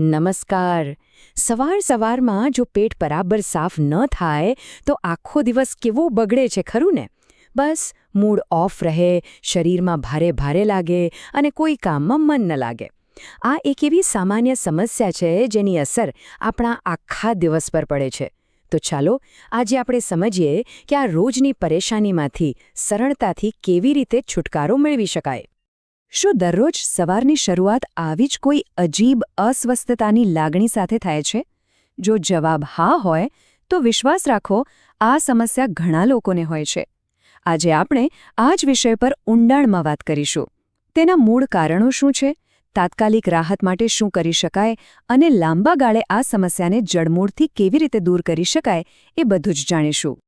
નમસ્કાર. સવાર સવારમાં જો પેટ બરાબર સાફ ન થાય, તો આખો દિવસ કેવો બગડે છે ખરું ને? બસ, મૂડ ઓફ રહે, શરીરમાં ભારે ભારે લાગે અને કોઈ કામમાં મન ન લાગે. આ એક એવી સામાન્ય સમસ્યા છે જેની અસર આપણા આખા દિવસ પર પડે છે. તો ચાલો, આજે આપણે સમજીએ કે આ રોજની પરેશાનીમાંથી સરળતાથી કેવી રીતે છુટકારો મેળવી શકાય. શું દરરોજ સવારની શરૂઆત આવી જ કોઈ અજીબ અસ્વસ્થતાની લાગણી સાથે થાય છે? જો જવાબ હા હોય, તો વિશ્વાસ રાખો, આ સમસ્યા ઘણા લોકોને હોય છે. આજે આપણે આ જ વિષય પર ઊંડાણમાં વાત કરીશું. તેના મૂળ કારણો શું છે? તાત્કાલિક રાહત માટે શું કરી શકાય? અને લાંબા ગાળે આ સમસ્યાને જડમૂળથી કેવી રીતે દૂર કરી શકાય? એ બધું જ જાણીશું.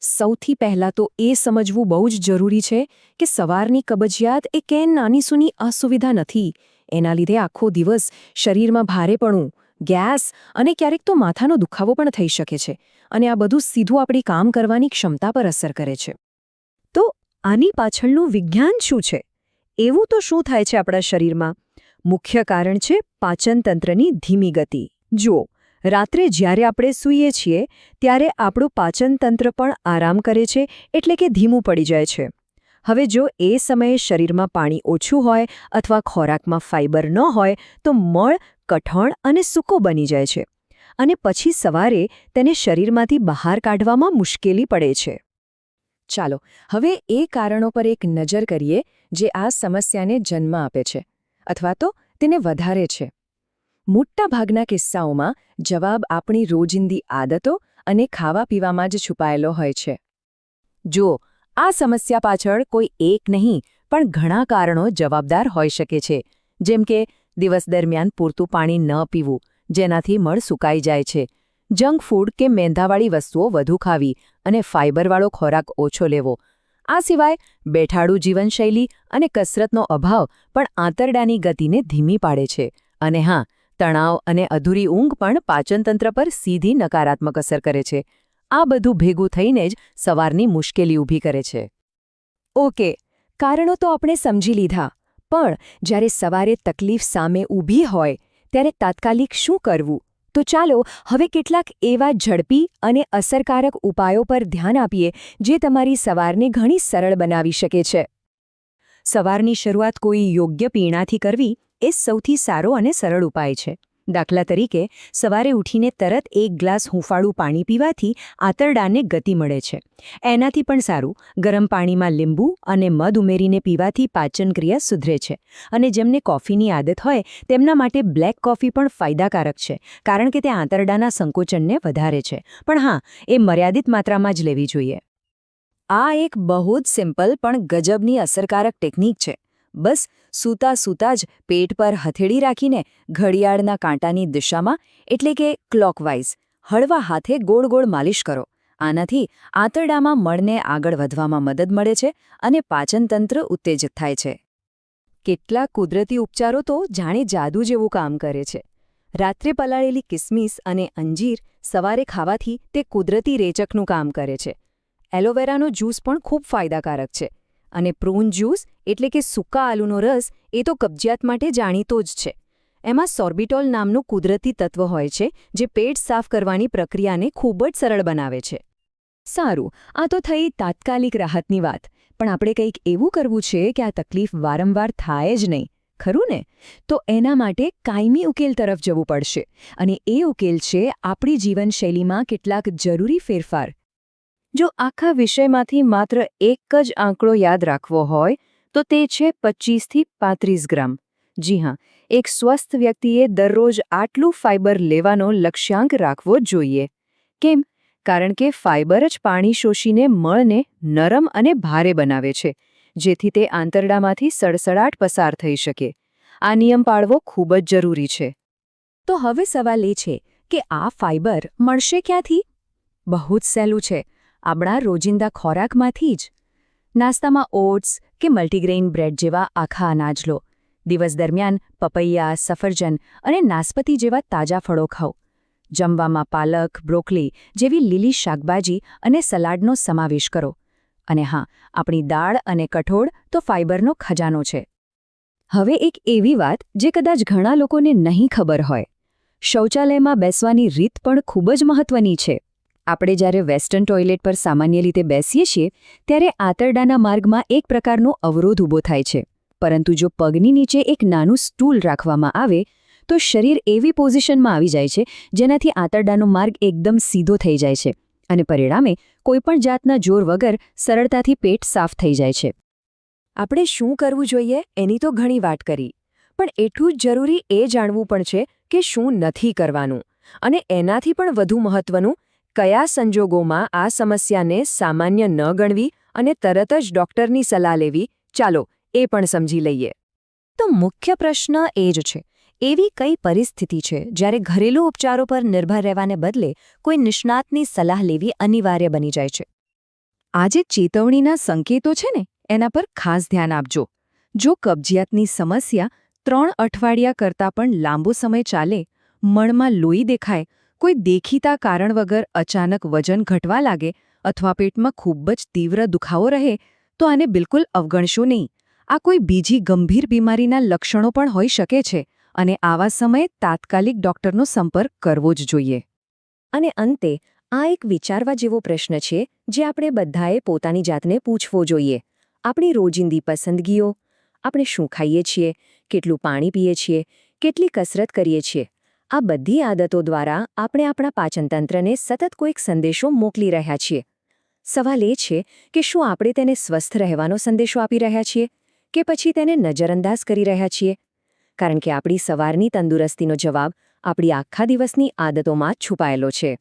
સૌથી પહેલાં તો એ સમજવું બહુ જ જરૂરી છે કે સવારની કબજિયાત એ કેન નાનીસૂની અસુવિધા નથી. એના લીધે આખો દિવસ શરીરમાં ભારેપણું, ગેસ અને ક્યારેક તો માથાનો દુખાવો પણ થઈ શકે છે અને આ બધું સીધું આપણી કામ કરવાની ક્ષમતા પર અસર કરે છે. તો આની પાછળનું વિજ્ઞાન શું છે? એવું તો શું થાય છે આપણા શરીરમાં? મુખ્ય કારણ છે પાચનતંત્રની ધીમી ગતિ. જુઓ રાત્રે જ્યારે આપણે સૂઈએ છીએ, ત્યારે આપણું પાચનતંત્ર પણ આરામ કરે છે, એટલે કે ધીમું પડી જાય છે. હવે જો એ સમયે શરીરમાં પાણી ઓછું હોય અથવા ખોરાકમાં ફાઇબર ન હોય, તો મળ, કઠણ અને સૂકો બની જાય છે. અને પછી સવારે તેને શરીરમાંથી બહાર કાઢવામાં મુશ્કેલી પડે છે. ચાલો, હવે એ કારણો પર એક નજર કરીએ જે આ સમસ્યાને જન્મ આપે છે, અથવા તો તેને વધારે છે. મોટાભાગના કિસ્સાઓમાં જવાબ આપણી રોજિંદી આદતો અને ખાવા પીવામાં જ છુપાયેલો હોય છે. જો આ સમસ્યા પાછળ કોઈ એક નહીં, પણ ઘણા કારણો જવાબદાર હોઈ શકે છે. જેમ કે, દિવસ દરમિયાન પૂરતું પાણી ન પીવું, જેનાથી મળ સુકાઈ જાય છે. જંક ફૂડ કે મેંદાવાળી વસ્તુઓ વધુ ખાવી અને ફાઇબરવાળો ખોરાક ઓછો લેવો. આ સિવાય, બેઠાડું જીવનશૈલી અને કસરતનો અભાવ પણ આંતરડાની ગતિને ધીમી પાડે છે. અને હા તણાવ અને અધૂરી ઊંઘ પણ પાચનતંત્ર પર સીધી નકારાત્મક અસર કરે છે. આ બધું ભેગું થઈને જ સવારની મુશ્કેલી ઊભી કરે છે. ઓકે, કારણો તો આપણે સમજી લીધા, પણ જ્યારે સવારે તકલીફ સામે ઊભી હોય, ત્યારે તાત્કાલિક શું કરવું? તો ચાલો હવે કેટલાક એવા ઝડપી અને અસરકારક ઉપાયો પર ધ્યાન આપીએ, જે તમારી સવારને ઘણી સરળ બનાવી શકે છે. સવારની શરૂઆત કોઈ યોગ્ય પીણાથી કરવી એ સૌથી સારો અને સરળ ઉપાય છે. દાખલા તરીકે, સવારે ઉઠીને તરત એક ગ્લાસ હુંફાળું પાણી પીવાથી આંતરડાને ગતિ મળે છે. એનાથી પણ સારું, ગરમ પાણીમાં લીંબુ અને મધ ઉમેરીને પીવાથી પાચનક્રિયા સુધરે છે. અને જેમને કોફીની આદત હોય, તેમના માટે બ્લેક કોફી પણ ફાયદાકારક છે, કારણ કે તે આંતરડાના સંકોચનને વધારે છે. પણ હા, એ મર્યાદિત માત્રામાં જ લેવી જોઈએ. આ એક બહુ જ સિમ્પલ પણ ગજબની અસરકારક ટેકનિક છે. બસ સૂતા સૂતા જ પેટ પર હથેળી રાખીને ઘડિયાળના કાંટાની દિશામાં, એટલે કે ક્લોકવાઇઝ હળવા હાથે ગોળ ગોળ માલિશ કરો. આનાથી આંતરડામાં મળને આગળ વધવામાં મદદ મળે છે અને પાચનતંત્ર ઉત્તેજિત થાય છે. કેટલાક કુદરતી ઉપચારો તો જાણે જાદુ જેવું કામ કરે છે. રાત્રે પલાળેલી કિસમિસ અને અંજીર સવારે ખાવાથી તે કુદરતી રેચકનું કામ કરે છે. એલોવેરાનો જ્યુસ પણ ખૂબ ફાયદાકારક છે. અને પ્રૂન જ્યુસ એટલે કે સૂકા આલુનો રસ એ તો કબજિયાત માટે જાણીતો જ છે. એમાં સોર્બિટોલ નામનું કુદરતી તત્વ હોય છે, જે પેટ સાફ કરવાની પ્રક્રિયાને ખૂબ જ સરળ બનાવે છે. સારું, આ તો થઈ તાત્કાલિક રાહતની વાત, પણ આપણે કંઈક એવું કરવું છે કે આ તકલીફ વારંવાર થાય જ નહીં, ખરું ને? તો એના માટે કાયમી ઉકેલ તરફ જવું પડશે, અને એ ઉકેલ છે આપણી જીવનશૈલીમાં કેટલાક જરૂરી ફેરફાર જો આખા વિષયમાંથી માત્ર એક જ આંકડો યાદ રાખવો હોય, તો તે છે પચીસથી પાંત્રીસ ગ્રામ. જી હા, એક સ્વસ્થ વ્યક્તિએ દરરોજ આટલું ફાઇબર લેવાનો લક્ષ્યાંક રાખવો જોઈએ. કેમ? કારણ કે ફાઇબર જ પાણી શોષીને મળને નરમ અને ભારે બનાવે છે, જેથી તે આંતરડામાંથી સડસડાટ પસાર થઈ શકે. આ નિયમ પાળવો ખૂબ જ જરૂરી છે. તો હવે સવાલ એ છે કે આ ફાઇબર મળશે ક્યાંથી? બહુ જ સહેલું છે. આપણા રોજિંદા ખોરાકમાંથી જ. નાસ્તામાં ઓટ્સ કે મલ્ટીગ્રેઇન બ્રેડ જેવા આખા અનાજ લો. દિવસ દરમિયાન પપૈયા, સફરજન અને નાસ્પતિ જેવા તાજા ફળો ખાઓ. જમવામાં પાલક, બ્રોકલી જેવી લીલી શાકભાજી અને સલાડનો સમાવેશ કરો. અને હા, આપણી દાળ અને કઠોળ તો ફાઇબરનો ખજાનો છે. હવે એક એવી વાત જે કદાચ ઘણા લોકોને નહીં ખબર હોય. શૌચાલયમાં બેસવાની રીત પણ ખૂબ જ મહત્વની છે. આપણે જ્યારે વેસ્ટર્ન ટોયલેટ પર સામાન્ય રીતે બેસીએ છીએ, ત્યારે આંતરડાના માર્ગમાં એક પ્રકારનો અવરોધ ઊભો થાય છે. પરંતુ જો પગની નીચે એક નાનું સ્ટૂલ રાખવામાં આવે, તો શરીર એવી પોઝિશનમાં આવી જાય છે, જેનાથી આંતરડાનો માર્ગ એકદમ સીધો થઈ જાય છે અને પરિણામે કોઈપણ જાતના જોર વગર સરળતાથી પેટ સાફ થઈ જાય છે. આપણે શું કરવું જોઈએ એની તો ઘણી વાત કરી, પણ એટલું જ જરૂરી એ જાણવું પણ છે કે શું નથી કરવાનું અને એનાથી પણ વધુ મહત્વનું કયા સંજોગોમાં આ સમસ્યાને સામાન્ય ન ગણવી અને તરત જ ડોક્ટરની સલાહ લેવી? ચાલો, એ પણ સમજી લઈએ. તો મુખ્ય પ્રશ્ન એ જ છે. એવી કઈ પરિસ્થિતિ છે જ્યારે ઘરેલુ ઉપચારો પર નિર્ભર રહેવાને બદલે કોઈ નિષ્ણાતની સલાહ લેવી અનિવાર્ય બની જાય છે? આ જે ચેતવણીના સંકેતો છે ને, એના પર ખાસ ધ્યાન આપજો. જો કબજિયાતની સમસ્યા ત્રણ અઠવાડિયા કરતાં પણ લાંબો સમય ચાલે, મણમાં લોહી દેખાય કોઈ દેખીતા કારણ વગર અચાનક વજન ઘટવા લાગે અથવા પેટમાં ખૂબ જ તીવ્ર દુખાવો રહે, તો આને બિલકુલ અવગણશો નહીં. આ કોઈ બીજી ગંભીર બીમારીના લક્ષણો પણ હોઈ શકે છે અને આવા સમયે તાત્કાલિક ડોક્ટરનો સંપર્ક કરવો જ જોઈએ. અને અંતે, આ એક વિચારવા જેવો પ્રશ્ન છે જે આપણે બધાએ પોતાની જાતને પૂછવો જોઈએ. આપણી રોજિંદી પસંદગીઓ, આપણે શું ખાઈએ છીએ, કેટલું પાણી પીએ છીએ, કેટલી કસરત કરીએ છીએ આ બધી આદતો દ્વારા આપણે આપણા પાચનતંત્રને સતત કોઈક સંદેશો મોકલી રહ્યા છીએ. સવાલ એ છે કે શું આપણે તેને સ્વસ્થ રહેવાનો સંદેશો આપી રહ્યા છીએ કે પછી તેને નજરઅંદાજ કરી રહ્યા છીએ? કારણ કે આપણી સવારની તંદુરસ્તીનો જવાબ આપણી આખા દિવસની આદતોમાં છુપાયેલો છે.